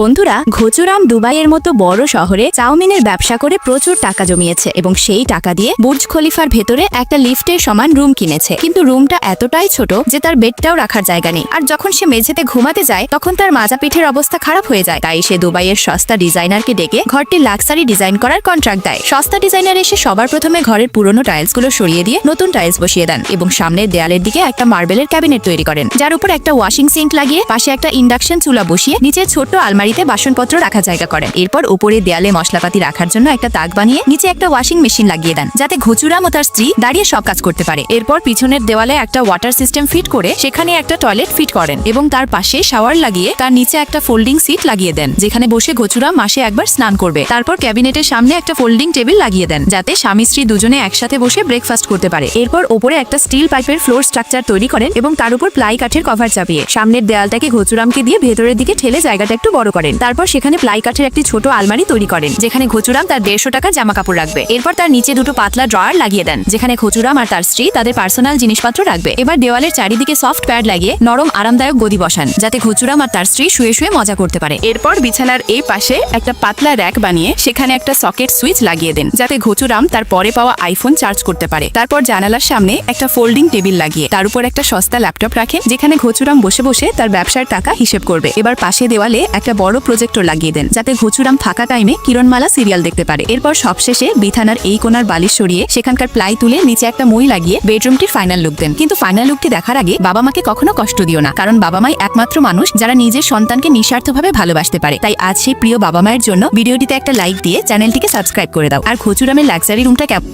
বন্ধুরা, ঘোচুরাম দুবাইয়ের মতো বড় শহরে চাউমিনের ব্যবসা করে প্রচুর টাকা জমিয়েছে এবং সেই টাকা দিয়ে বুর্জ খলিফার ভেতরে একটা লিফটের সমান রুম কিনেছে। কিন্তু রুমটা এতটাই ছোট যে তার বেডটাও রাখার জায়গা নেই। আর যখন সে মেঝেতে ঘুমাতে যায়, তখন তার মাজা পিঠের অবস্থা খারাপ হয়ে যায়। তাই সে দুবাইয়ের সস্তা ডিজাইনারকে ডেকে ঘরটি লাক্সারি ডিজাইন করার কন্ট্রাক্ট দেয়। সস্তা ডিজাইনার এসে সবার প্রথমে ঘরের পুরনো টাইলসগুলো সরিয়ে দিয়ে নতুন টাইলস বসিয়ে দেন এবং সামনের দেয়ালের দিকে একটা মার্বেলের ক্যাবিনেট তৈরি করেন, যার উপর একটা ওয়াশিং সিঙ্ক লাগিয়ে পাশে একটা ইন্ডাকশন চুলা বসিয়ে নিচে ছোট্ট আলমারিতে বাসনপত্র রাখার জায়গা করেন। এরপর উপরে দেয়ালে মশলাপাতি রাখার জন্য একটা তাক বানিয়ে নিচে একটা ওয়াশিং মেশিন লাগিয়ে দেন, যাতে ঘুচুরাম ও তার স্ত্রী দাঁড়িয়ে সব কাজ করতে পারে। এরপর পিছনের দেওয়ালে একটা ওয়াটার সিস্টেম ফিট করে সেখানে একটা টয়লেট ফিট করেন এবং তার পাশে শাওয়ার লাগিয়ে তার নিচে একটা ফোল্ডিং সিট লাগিয়ে দেন, যেখানে বসে ঘুচুরাম মাসে একবার স্নান করবে। তারপর ক্যাবিনেটের সামনে একটা ফোল্ডিং টেবিল লাগিয়ে দেন, যাতে স্বামী স্ত্রী দুজনে একসাথে বসে ব্রেকফাস্ট করতে পারে। এরপর ওপরে একটা স্টিল পাইপের ফ্লোর স্ট্রাকচার তৈরি করেন এবং তার উপর প্লাই কাঠের কভার চাপিয়ে সামনের দেয়ালটাকে ঘুচুরামকে দিয়ে ভেতরের দিকে ঠেলে জায়গাটা একটু বড় করেন। তারপর সেখানে প্লাই কাঠের একটি ছোট আলমারি তৈরি করেন, যেখানে ঘুচুরাম তার দেড়শো টাকার জামা কাপড় রাখবে। এরপর তার নিচে দুটো পাতলা ড্রয়ার লাগিয়ে দেন, যেখানে ঘুচুরাম আর তার স্ত্রী তাদের পার্সোনাল জিনিসপত্র রাখবে। এবার দেওয়ালের চারিদিকে সফট প্যাড লাগিয়ে নরম আরামদায়ক গদি বসান, যাতে ঘুচুরাম আর তার স্ত্রী শুয়ে শুয়ে মজা করতে পারে। এরপর বিছানার এই পাশে একটা পাতলা র্যাক বানিয়ে সেখানে একটা সকেট সুইচ লাগিয়ে দেন, যাতে ঘুচুরাম তার পরে পাওয়া আইফোন চার্জ করতে পারে। তারপর জানালার সামনে একটা ফোল্ডিং টেবিল লাগিয়ে তার উপর একটা সস্তা ল্যাপটপ রাখে যেখানে ঘুচুরাম বসে বসে তার ব্যবসার টাকা হিসেব করবে। এবার পাশে দেওয়ালে একটা বড় প্রজেক্টর লাগিয়ে দেন, যাতে ঘুচুরাম ফাঁকা টাইমে কিরণমালা সিরিয়াল দেখতে পারে। এরপর সবশেষে বিথানার এই কোনার বালিশ সরিয়ে সেখানকার প্লাই তুলে নিচে একটা মই লাগিয়ে বেডরুমটির ফাইনাল লুক দেন। কিন্তু ফাইনাল লুকটি দেখার আগে বাবা মাকে কখনো কষ্ট দিও না, কারণ বাবা মাই একমাত্র মানুষ যারা নিজের সন্তানকে নিঃস্বার্থভাবে ভালোবাসতে পারে। তাই আজ সেই প্রিয় বাবা মায়ের জন্য ভিডিওটিতে একটা লাইক দিয়ে চ্যানেলটিকে সাবস্ক্রাইব করে দাও। আর ঘুচুরামের লাক্সারি রুমটা কেমন?